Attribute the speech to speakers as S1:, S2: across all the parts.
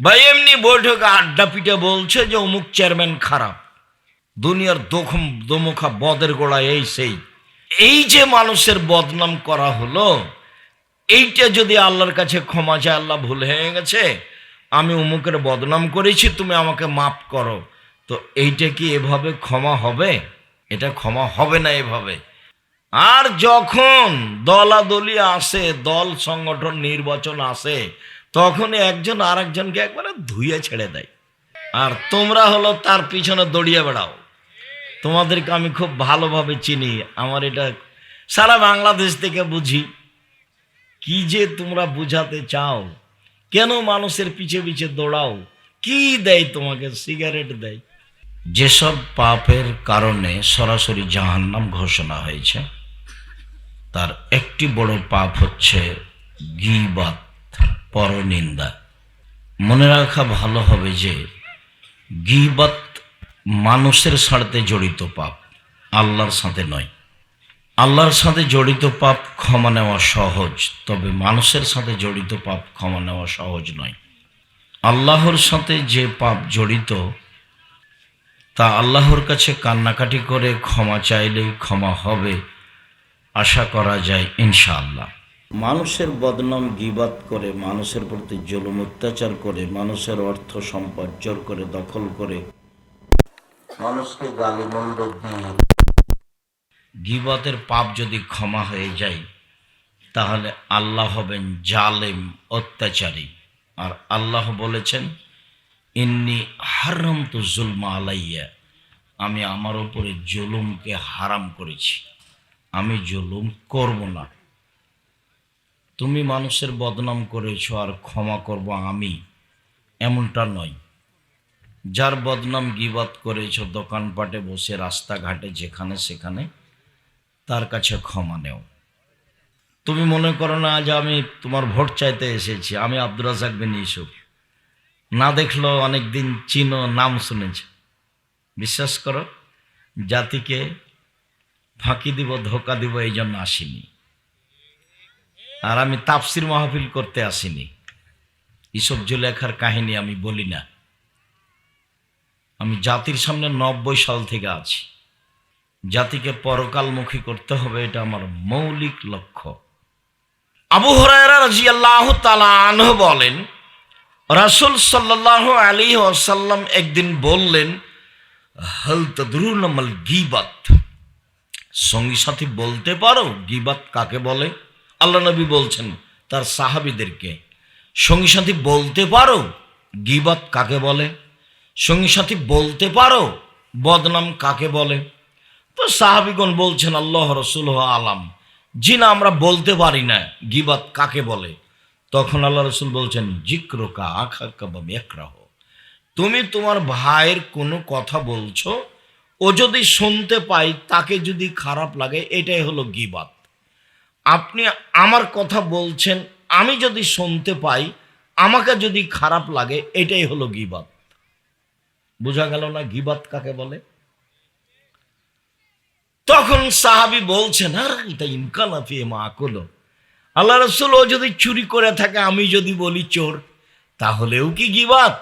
S1: বা এমনি বৈঠকে আড্ডা পিটে বলছে যে অমুক চেয়ারম্যান খারাপ। দুনিয়ার দোখম দোমুখা বদের গোড়া এই সেই। এই যে মানুষের বদনাম করা হলো, এইটা যদি আল্লাহর কাছে ক্ষমা চায়, আল্লাহ ভুল হয়ে গেছে, আমি অমুকের বদনাম করেছি, তুমি আমাকে মাফ করো। তো এইটা কি এভাবে ক্ষমা হবে? এটা ক্ষমা হবে না এভাবে। আর যখন দলাদলি আসে, দল সংগঠন নির্বাচন আসে তখন একজন আর একজনকে একবারে ধুয়ে ছেড়ে দেয়। আর তোমরা হলো তার পিছনে দৌড়িয়ে বেড়াও। তোমাদেরকে আমি খুব ভালোভাবে চিনি, আমার এটা সারা বাংলাদেশ থেকে বুঝি। কি যে তোমরা বুঝাতে চাও, কেন মানুষের পিছে পিছে দৌড়াও, কি দেয় তোমাকে? সিগারেট দেয়। যেসব পাপের কারণে সরাসরি জাহান্নাম ঘোষণা হয়েছে, তার একটি বড় পাপ হচ্ছে গিবাত পরনিন্দা। মনে রাখা ভালো হবে যে, গিবাত মানুষের সাথে জড়িত পাপ, আল্লাহর সাথে নয়। আল্লাহর সাথে জড়িত পাপ ক্ষমা নেওয়া সহজ, তবে মানুষের সাথে জড়িত পাপ ক্ষমা নেওয়া সহজ নয়। আল্লাহর সাথে যে পাপ জড়িত, তা আল্লাহর কাছে কান্নাকাটি করে ক্ষমা চাইলেই ক্ষমা হবে, আশা করা যায় ইনশাআল্লাহ। মানুষের বদনাম গিবাত করে মানুষের প্রতি জুলুম অত্যাচার করে মানুষের অর্থ সম্পদ জোর করে দখল করে। মানুষকে গালিমন্দ দিয়ে গিবতের পাপ যদি ক্ষমা হয়ে যায় তাহলে আল্লাহ হবেন জালেম অত্যাচারী। আর আল্লাহ বলেছেন ইন্নি হারাম তো জুলমা আলাইয়া আমি আমার উপরে জুলুমকে হারাম করেছি। আমি জুলুম করব না। তুমি মানুষের বদনাম করেছ আর ক্ষমা করব আমি, এমনটা নয়। যার বদনাম গিবাত করেছ, দোকানপাটে বসে, রাস্তাঘাটে, যেখানে সেখানে, তার কাছে ক্ষমা নেও। তুমি মনে করো না যে আমি তোমার ভোট চাইতে এসেছি, আমি আব্দুর রাজাক বিন ইউসুফ। না দেখল, অনেকদিন চিনো, নাম শুনেছ। বিশ্বাস করো, জাতিকে ফাঁকি দিব, ধোকা দিব, এই জন্য আসিনি। আর আমি তাপসির মাহফিল করতে আসিনি। ইসব জুলেখার কাহিনী আমি বলি না। আমি জাতির সামনে নব্বই সাল থেকে আছি। জাতিকে পরকালমুখী করতে হবে এটা আমার মৌলিক লক্ষ্য। আবু হরায়রা তালাহ বলেন, রাসুল সাল্লাহ আলী ওসাল্লাম একদিন বললেন, হল তদরুল গিবাত? সঙ্গী সাথী বলতে পারো, গিবাত কাকে বলে? আল্লাহ নবী বলছেন, তার সাহাবিদেরকে, সঙ্গী সাথী বলতে পারো, গিবাত কাকে বলে? সঙ্গী সাথী বলতে পারো, বদনাম কাকে বলে? তো সাহাবিগণ বলছেন, আল্লাহ রসুল আলাম। জি না, আমরা বলতে পারি না গিবাত কাকে বলে। তখন আল্লাহ রসুল বলছেন, জিক্রকা আখা কাবাম একরাহ তুমি তোমার ভাইয়ের কোনো কথা বলছো, ও যদি শুনতে পাই তাকে যদি খারাপ লাগে, এটাই হলো গিবাত। আপনি আমার কথা বলছেন, আমি যদি শুনতে পাই, আমাকে যদি খারাপ লাগে, এটাই হলো গিবাত বোঝা গেল না গিবাত কাকে বলে? তখন সাহাবি বলছেন, আর এটা ইমকান আফি মা আকলো। আল্লাহ রসুল ও যদি চুরি করে থাকে, আমি যদি বলি চোর, তাহলেও কি গিবাত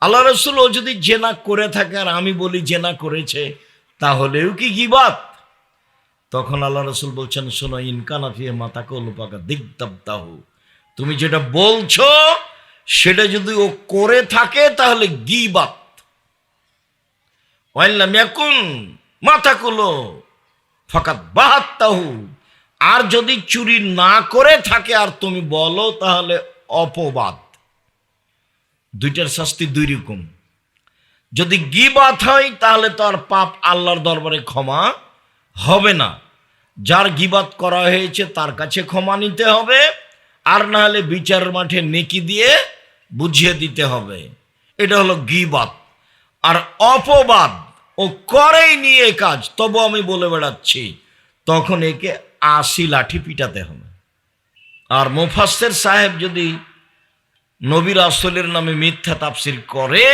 S1: আল্লাহ রসুল ও যদি জেনা করে থাকে, আর আমি বলি জেনা করেছে, তাহলেও কি গিবাত তখন আল্লাহ রসুল বলছেন, শোনো ইনকান আফিয়ে মাতা কলুপাকা দিগদাবদাহ। তুমি যেটা বলছো, সেটা যদি ও করে থাকে, তাহলে ওয়াইল্লাম ইয়াকুন মাথা কুলো ফাকাত বাহাত্তাহু। আর যদি চুরি না করে থাকে, আর তুমি বলো, তাহলে অপবাদ। দুইটার শাস্তি দুই রকম। যদি গিবাত হয়, তাহলে তার পাপ আল্লাহর দরবারে ক্ষমা হবে না। যার গিবাত করা হয়েছে তার কাছে ক্ষমা নিতে হবে, আর না হলে বিচার মাঠে নেকি দিয়ে বুঝিয়ে দিতে হবে। এটা হলো গিবাত। আর অপবাদ ও করেই নিয়ে কাজ, তবু আমি বলে বেড়াচ্ছি, তখন একে আশি লাঠি পিটাতে হবে। আর মুফাসের সাহেব যদি নবীর আসলের নামে মিথ্যা তাফসির করে,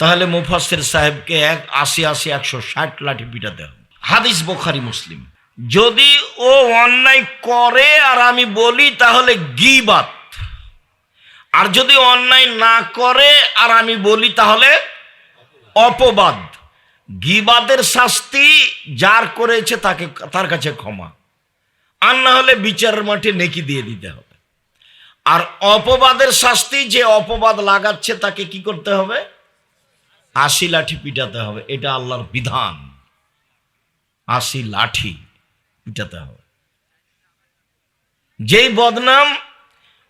S1: তাহলে মুফাসের সাহেবকে এক আশি আশি একশো ষাট লাঠি পিটাতে হবে। হাদিস বোখারি, মুসলিম। যদি ও অন্যায় করে আর আমি বলি, তাহলে গিবাত। আর যদি অন্যায় না করে আর আমি বলি, তাহলে অপবাদ। গিবাদের শাস্তি যার করেছে তাকে, তার কাছে ক্ষমা। আর না হলে বিচারের মাঠে নেকি দিয়ে দিতে হবে। আর অপবাদের শাস্তি, যে অপবাদ লাগাচ্ছে, তাকে কি করতে হবে? আশি লাঠি পিটাতে হবে। এটা আল্লাহর বিধান। আশি লাঠি পিটাতে হবে। যেই বদনাম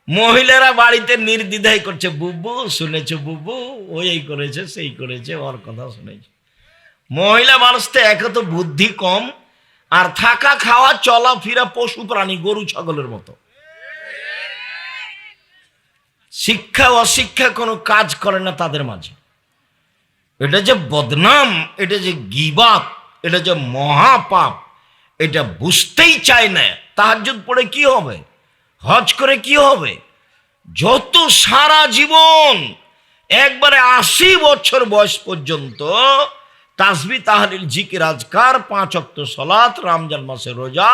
S1: মহিলারা বাড়িতে নির্দ্বিধায় করছে, বুবু, শুনেছ বুবু, ওই এই করেছে, সেই করেছে, ওর কথা শুনেছে। মহিলা মানুষ তো একে তো বুদ্ধি কম, আর থাকা খাওয়া, চলাফেরা পশু প্রাণী, গরু, ছাগলের মতো। শিক্ষা, অশিক্ষা কোনো কাজ করে না তাদের মাঝে। এটা যে বদনাম, এটা যে গিবাত এটা যে মহাপাপ, এটা বুঝতেই চায় না। তাহাজ্জুদ পড়ে কি হবে? হজ করে কি হবে? যত সারা জীবন, একবারে আশি বছর বয়স পর্যন্ত তাসবি, তাহলিল, জিকির, আজকার, পাঁচ অক্ত সলাত, রামজান মাসে রোজা,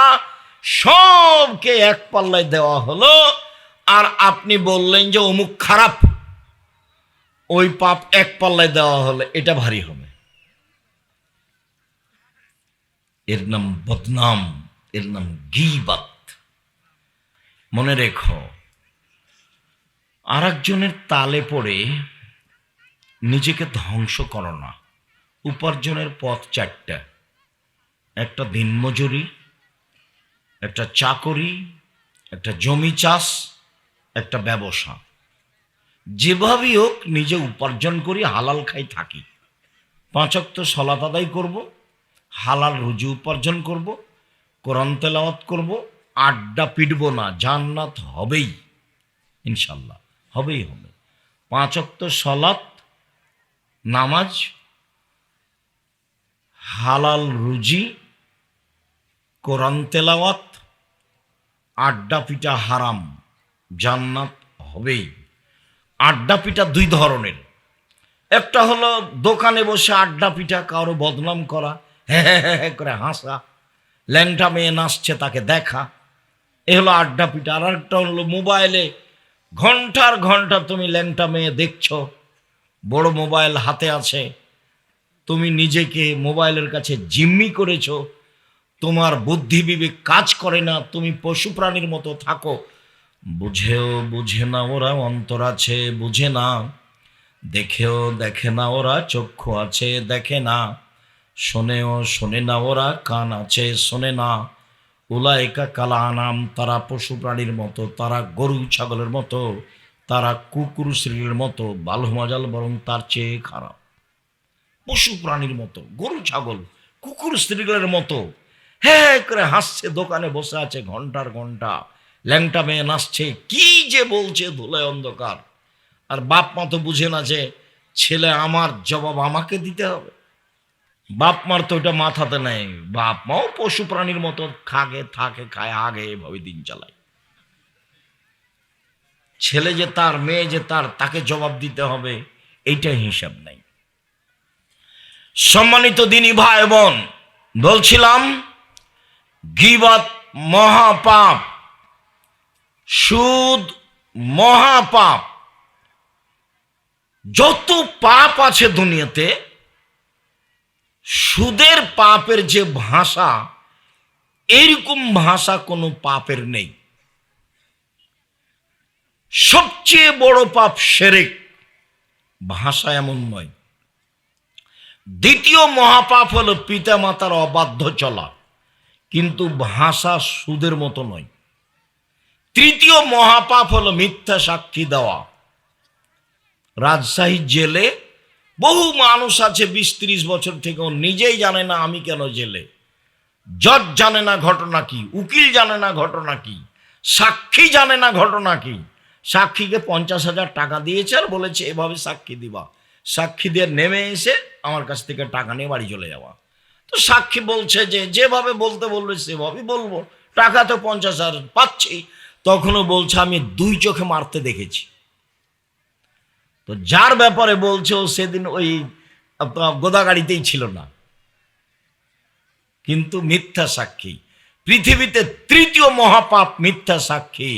S1: সবকে এক পাল্লায় দেওয়া হলো। আর আপনি বললেন যে অমুক খারাপ, ওই পাপ এক পাল্লায় দেওয়া হলে এটা ভারী হবে। এর নাম বদনাম, এর নাম গিবাত। মনে রেখো আর একজনের তালে পড়ে নিজেকে ধ্বংস করো না। উপার্জনের পথ চারটা। একটা দিনমজুরি, একটা চাকরি, একটা জমি চাষ, একটা ব্যবসা। যেভাবেই হোক, নিজে উপার্জন করি, হালাল খাই থাকি। পাঁচক তো সলাত করব। হালাল রুজি উপার্জন করব, কোরআন তেলাওয়াত করব, আড্ডা পিটব না, জান্নাত হবেই, ইনশাল্লাহ, হবেই হবে। পাঁচক তো সলাত, নামাজ, হালাল রুজি, কোরআন তেলাওয়াত, আড্ডা পিটা হারাম, জান্নাত হবেই। আড্ডা পিটা দুই ধরনের। একটা হলো দোকানে বসে আড্ডা পিটা, কারও বদনাম করা হ্যাঁ করে হাসা। ল্যাংটা মেয়ে নাচছে, তাকে দেখা। এ হলো আড্ডা পিটা আর একটা হলো মোবাইলে। ঘণ্টার ঘণ্টা তুমি ল্যাংটা মেয়ে দেখছ। বড় মোবাইল হাতে আছে। তুমি নিজেকে মোবাইলের কাছে জিম্মি করেছ। তোমার বুদ্ধি বিবেক কাজ করে না। তুমি পশু প্রাণীর মতো থাকো। বুঝেও বুঝে না ওরা অন্তর আছে, বুঝে না। দেখেও দেখে না ওরা চক্ষু আছে, দেখে না। শোনেও শোনে না ওরা, কান আছে শোনে না। উলায়কা কালা আনাম তারা পশু প্রাণীর মতো, তারা গরু ছাগলের মতো, তারা কুকুর শ্রীর মতো বালহমাজাল বরং তার চেয়ে খারাপ। পশু প্রাণীর মতো, গরু ছাগল, কুকুর স্ত্রীগুলোর মতো। হ্যাঁ করে হাসছে, দোকানে বসে আছে ঘণ্টার ঘণ্টা। ল্যাংটা মেয়ে নাচছে, কি যে বলছে ধুলায় অন্ধকার। আর বাপ মা তো বুঝে না যে ছেলে আমার জবাব আমাকে দিতে হবে। বাপ মার তো ওটা মাথাতে নেই। বাপ মাও পশু প্রাণীর মতো খাগে, থাকে, খায়, আগে এভাবে দিন চালায়। ছেলে যে তার, মেয়ে যে তার, তাকে জবাব দিতে হবে এইটাই হিসাব নাই। সম্মানিত দিনী ভাই বোন, বলছিলাম, গিবাত মহাপাপ, সুদ মহাপাপ, যত পাপ আছে দুনিয়াতে সুদের পাপের যে ভাষা, এরকম ভাষা কোনো পাপের নেই। সবচেয়ে বড় পাপ সেরেক, ভাষা এমন নয়। দ্বিতীয় মহাপাপ হলো পিতা মাতার অবাধ্য চলা, কিন্তু ভাষা সুদের মতো নয়। তৃতীয় মহাপাপ হল মিথ্যা সাক্ষী দেওয়া। রাজশাহী জেলে বহু মানুষ আছে বিশ ত্রিশ বছর থেকে, ও নিজেই জানে না আমি কেন জেলে। জজ জানে না ঘটনা কি, উকিল জানে না ঘটনা কি, সাক্ষী জানে না ঘটনা কি। সাক্ষীকে পঞ্চাশ হাজার টাকা দিয়েছে আর বলেছে, এভাবে সাক্ষী দিবা। সাক্ষীদের নেমে এসে আমার কাছ থেকে টাকা নিয়ে বাড়ি চলে যাওয়া। তো সাক্ষী বলছে যে, যেভাবে বলতে বলবে, সেভাবেই বলব। টাকা তো পঞ্চাশ হাজার পাচ্ছি। তখনও বলছে, আমি দুই চোখে মারতে দেখেছি। তো যার ব্যাপারে বলছে সেদিন ওই গোদাগাড়িতেই ছিল না। কিন্তু মিথ্যা সাক্ষী। পৃথিবীতে তৃতীয় মহাপাপ মিথ্যা সাক্ষী।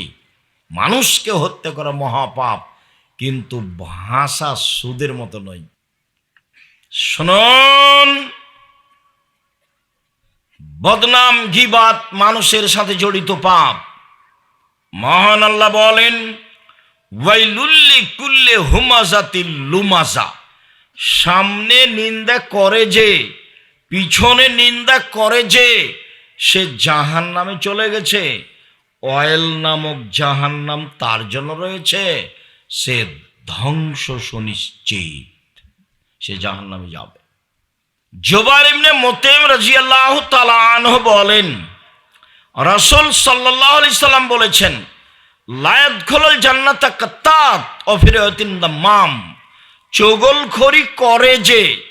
S1: মানুষকে হত্যা করা মহাপাপ, কিন্তু ভাষা সুদের মতো নয়। শুনুন। বদনাম, গিবাত মানুষের সাথে জড়িত পাপ। মহান আল্লাহ বলেন ওয়াইলুল্লি কুল্লে লুমাজা। সামনে নিন্দা করে যে, পিছনে নিন্দা করে যে, সে জাহান নামে চলে গেছে। অয়েল নামক জাহান নাম তার জন্য রয়েছে। সে ধ্বংস সুনিশ্চিত। সে জাহান নামে যাবে। জোবার এমনি মোতেম রাজিয়াল্লাহ তালাহ বলেন, রসুল সাল্লাহ আলি সাল্লাম বলেছেন লায়াত খোলল জান্নাতা কাত্তাত অফিরতিন মাম চগলখড়ি করে যে,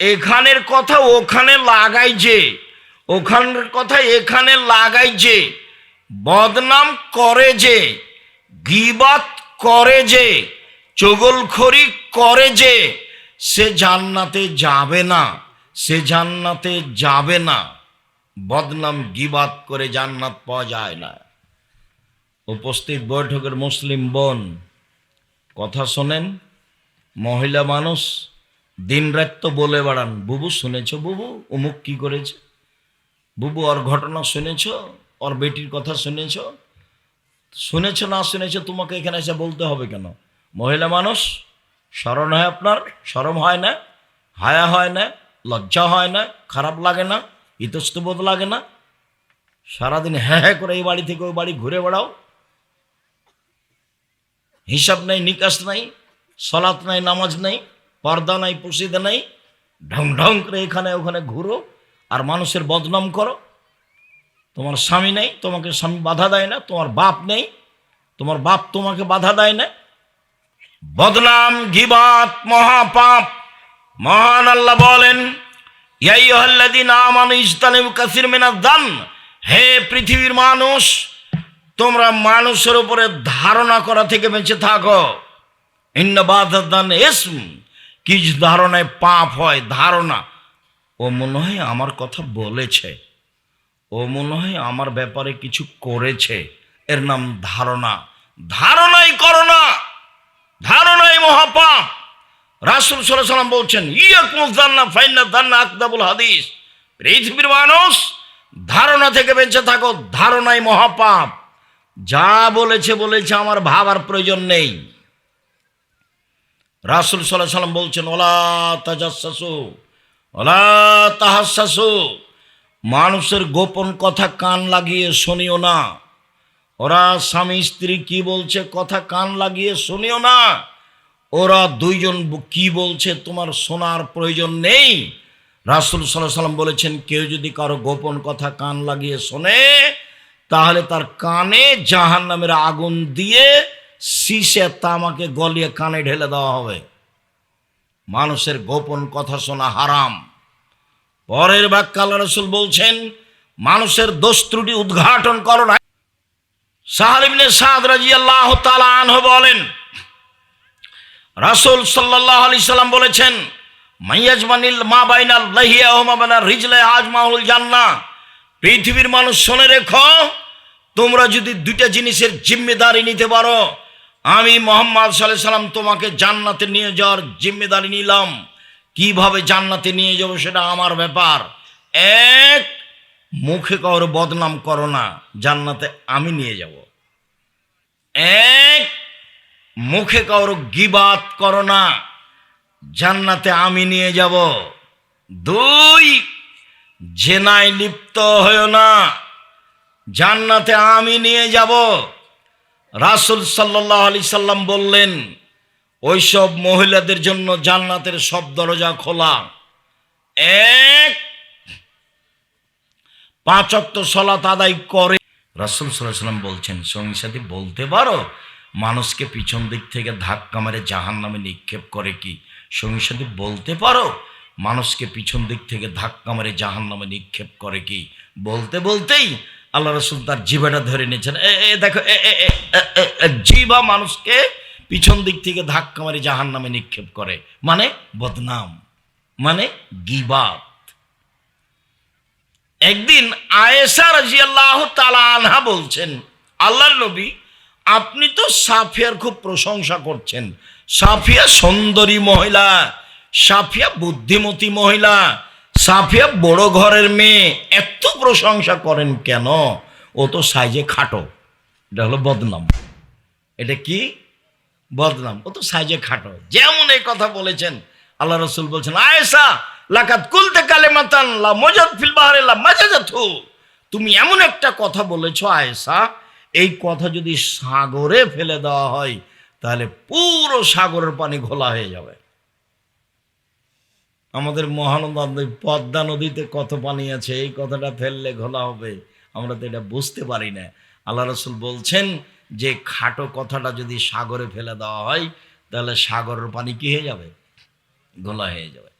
S1: এখানের কথা ওখানে লাগাই যে, ওখানের কথা এখানে লাগাই যে, বদনাম করে যে, গিবাত করে যে চগলখড়ি করে যে, সে জান্নাতে যাবে না, সে জান্নাতে যাবে না। বদনাম গিবাত করে জান্নাত পাওয়া যায় না। উপস্থিত বৈঠকের মুসলিম বোন। কথা শোনেন, মহিলা মানুষ দিনরাত তো বলে বেড়ান, বুবু, শুনেছ বুবু? অমুক কি করেছে? বুবু, ওর ঘটনা শুনেছ? ওর বেটির কথা শুনেছ? শুনেছ না শুনেছ, তোমাকে এখানে এসে বলতে হবে কেন? মহিলা মানুষ, স্মরণ হয় আপনার? সরম হয় না? হায়া হয় না? লজ্জা হয় না? খারাপ লাগে না? ইতস্তবোধ লাগে না? সারাদিন হ্যাঁ হ্যাঁ করে এই বাড়ি থেকে ওই বাড়ি ঘুরে বেড়াও। হিসাব নাই, নিকাশ নাই সলাৎ নাই, নামাজ নাই, পর্দা নাই পুষিদা নাই, ঢং ঢং করে এখানে ওখানে ঘুরো আর মানুষের বদনাম করো। তোমার স্বামী নেই, তোমাকে স্বামী বাধা দেয় না, তোমার বাপ নেই, তোমার বাপ তোমাকে বাধা দেয় না। বদনাম, গিবাত, মহাপাপ, মহান আল্লাহ বলেন ইয়াইয়ুহাল্লাযীনা আমানু ইজতানিবু কাসীর মিনাদ দান হে পৃথিবীর মানুষ তোমরা মানুষের উপরে ধারণা করা থেকে বেঁচে থাকো। ইন্নবাদান ইসম। কি ধারণায় পাপ হয়, ধারণা। ও মনে হয় আমার কথা বলেছে। ও মনে হয় আমার ব্যাপারে কিছু করেছে। এর নাম ধারণা। ধারণাই করো না ধারণাই মহাপাপ। রাসুল সাল্লাম বলছেন, ইয়াকুল দান্না ফাইন্না দান্না আকদাবুল হাদিস। পৃথিবীর মানুষ ধারণা থেকে বেঁচে থাকো, ধারণাই মহাপাপ। যা বলেছে বলেছে, আমার ভাবার প্রয়োজন নেই। রাসুল সাল্লাহ সাল্লাম বলছেন, ওলা তাজাসু ওলা তাহাসু মানুষের গোপন কথা কান লাগিয়ে শুনিও না। ওরা স্বামী, স্ত্রী কি বলছে, কথা কান লাগিয়ে শুনিও না। ওরা দুইজন কি বলছে, তোমার শোনার প্রয়োজন নেই। রাসুল সাল্লাহ সাল্লাম বলেছেন, কেউ যদি কারও গোপন কথা কান লাগিয়ে শোনে তাহলে তার কানে জাহান নামের আগুন দিয়ে শীষে তামাকে গলিয়ে কানে ঢেলে দেওয়া হবে। মানুষের গোপন কথা শোনা হারাম। পরের বাক্য রসুল বলছেন, মানুষের দোষ ত্রুটি উদ্ঘাটন করো না। সাহালিবিনে সাদ রাজি আল্লাহ আনহ বলেন, রাসুল সাল্লাহ আলি সাল্লাম বলেছেন মাইয়াজমানিল মা বাইনাল লাহিয়া ওহমাবানা রিজলে আজমাউল জান্না পৃথিবীর মানুষ শুনে রেখো তোমরা যদি দুইটা জিনিসের জিম্মেদারি নিতে পারো, আমি মোহাম্মদ সাল্লাহ সাল্লাম তোমাকে জান্নাতে নিয়ে যাওয়ার জিম্মেদারি নিলাম। কীভাবে জান্নাতে নিয়ে যাব সেটা আমার ব্যাপার। এক, মুখে কারও বদনাম করো না, জান্নাতে আমি নিয়ে যাব। এক, মুখে কারও গিবাত করো না, জান্নাতে আমি নিয়ে যাব। দুই, জেনায় লিপ্ত হয়েও না। জান্নাতে আমি নিয়ে যাব। রাসুল সাল্লাহ আলি সাল্লাম বললেন, ওইসব মহিলাদের জন্য জান্নাতের সব দরজা খোলা। এক, পাঁচ অক্ত সলাত আদায় করে। রাসুল সাল্লাহ সাল্লাম বলছেন, সঙ্গী সাথী, বলতে পারো, মানুষকে পিছন দিক থেকে ধাক্কা মেরে জাহান নামে নিক্ষেপ করে কি? সঙ্গী সাথী, বলতে পারো, মানুষকে পিছন দিক থেকে ধাক্কা মেরে জাহান নামে নিক্ষেপ করে কি? বলতে বলতেই আল্লাহ রসুল তার জিভাটা ধরে নিয়েছেন। এ দেখো জিভা মানুষকে পিছন দিক থেকে ধাক্কা মারি জাহান নামে নিক্ষেপ করে। মানে বদনাম মানে গিবাত একদিন আয়েশা রাজিয়াল্লাহ তালা আনহা বলছেন, আল্লাহর নবী, আপনি তো সাফিয়ার খুব প্রশংসা করছেন। সাফিয়া সুন্দরী মহিলা, সাফিয়া বুদ্ধিমতী মহিলা সাফিয়া বড় ঘরের মেয়ে, এত প্রশংসা করেন কেন? ও তো সাইজে খাটো। এটা হলো বদনাম। এটা কি? বদনাম। ও তো সাইজে খাটো। যেমন এই কথা বলেছেন, আল্লাহ রসুল বলছেন আয়েসা লাকাত কুলতে কালে মাতান লা মজাদ ফিল বাহারে লা মাজাজাতু তুমি এমন একটা কথা বলেছ আয়েসা এই কথা যদি সাগরে ফেলে দেওয়া হয়, তাহলে পুরো সাগরের পানি ঘোলা হয়ে যাবে। আমাদের মহানন্দা নদী পদ্মা নদীতে কত পানি আছে, এই কথাটা ফেললে ঘোলা হবে। আমরা তো এটা বুঝতে পারি না। আল্লাহ রসুল বলছেন যে খাটো কথাটা যদি সাগরে ফেলে দেওয়া হয়, তাহলে সাগরের পানি কি হয়ে যাবে? ঘোলা হয়ে যাবে।